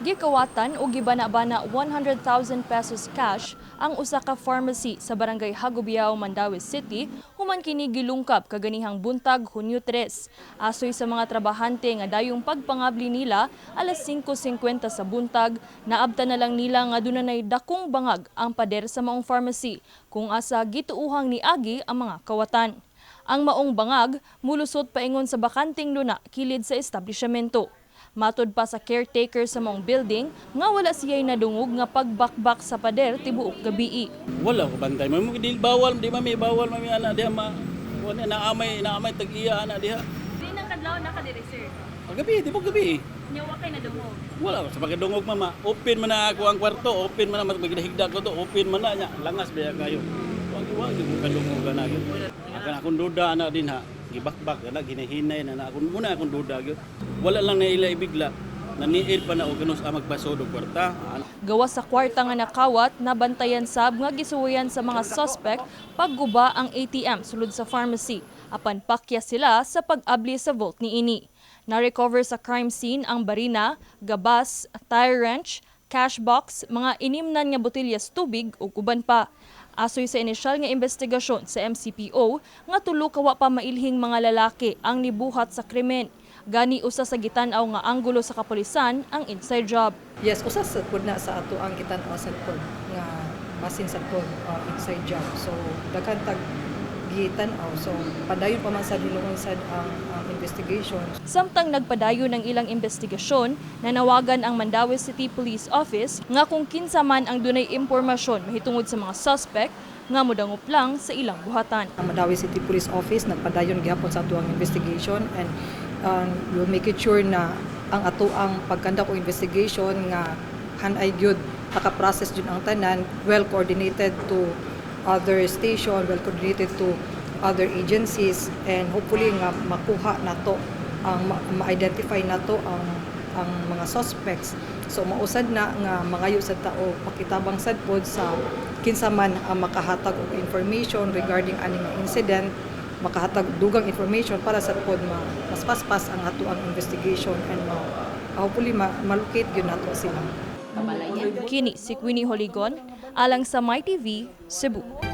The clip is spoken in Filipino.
Gikawatan o gibana-bana 100,000 pesos cash ang usa ka pharmacy sa barangay Hagobiao, Mandawi City human kini gilungkap kaganihang buntag Hunyo 3. Asoy sa mga trabahante nga dayong pagpangabli nila alas 5:50 sa buntag naabtan na lang nila nga dunay dakong bangag ang pader sa maong pharmacy kung asa gituuhang niagi ang mga kawatan. Ang maong bangag mulusot paingon sa bakanting luna kilid sa establishmento. Matod pa sa caretaker sa mong building nga wala siya'y nadungog nga pagbakbak sa pader tibuok gabii. Wala ko bantay. May di bawal, di mami bawal mami ana diha ma. Wala naamay naamay tag-iya ana diha. Di nang kadlaw nakadiri sir. Paggabi, di mo gabi. Nyawa kay nadungog. Wala sa pagdungog mama. Open man na ako ang kwarto, open man na magigdahigda ko to, open man na nya. Langas biya kayo. Wag wag mo kadungog na gyud. Akan akong duda ana din ha. Gibakbak na ginahinay na na muna akong duda gyud. Wala lang na ila ibigla. Naniid pa na og kanus ang magpasod og kwarta. Ano? Gawa sa kwarta nga nakawat, nabantayan sab nga gisuwayan sa mga suspect pagguba ang ATM sulod sa pharmacy. Apan pakya sila sa pag-abli sa vault ni ini. Na-recover sa crime scene ang barina, gabas, tire wrench, cash box, mga inimnan nga botilyas tubig ug uban pa. Asoy sa inisyal nga investigasyon sa MCPO nga tulo kawa pa mailhing mga lalaki ang nibuhat sa krimen. Gani usa sa gitan-aw nga anggulo sa kapulisan ang inside job. Yes, usa sa pud na sa ato ang kitan-aw sa pod nga masin sa pod uh, inside job. So daghan tag gitan-aw. So padayon pa man sa dilungon sad ang, ang investigation. Samtang nagpadayo ng ilang investigasyon, nanawagan ang Mandawi City Police Office nga kung kinsa man ang dunay impormasyon mahitungod sa mga suspect nga modangup lang sa ilang buhatan. Ang Madawi City Police Office nagpadayon gihapon sa ato ang investigation and um, we'll make it sure na ang ato ang pagkanda ko investigation nga hanay gyud naka-process jud ang tanan well coordinated to other station well coordinated to other agencies and hopefully nga makuha nato ang ma- ma-identify nato ang ang mga suspects. So mausad na nga mangayo sa tao pakitabang sad pod sa kinsa man ang makahatag og information regarding ani nga incident makahatag dugang information para sa pod ma mas paspas ang ato ang investigation and ma hopefully ma malocate gyud nato sila Kini si Queenie Holigon, alang sa My TV, Cebu.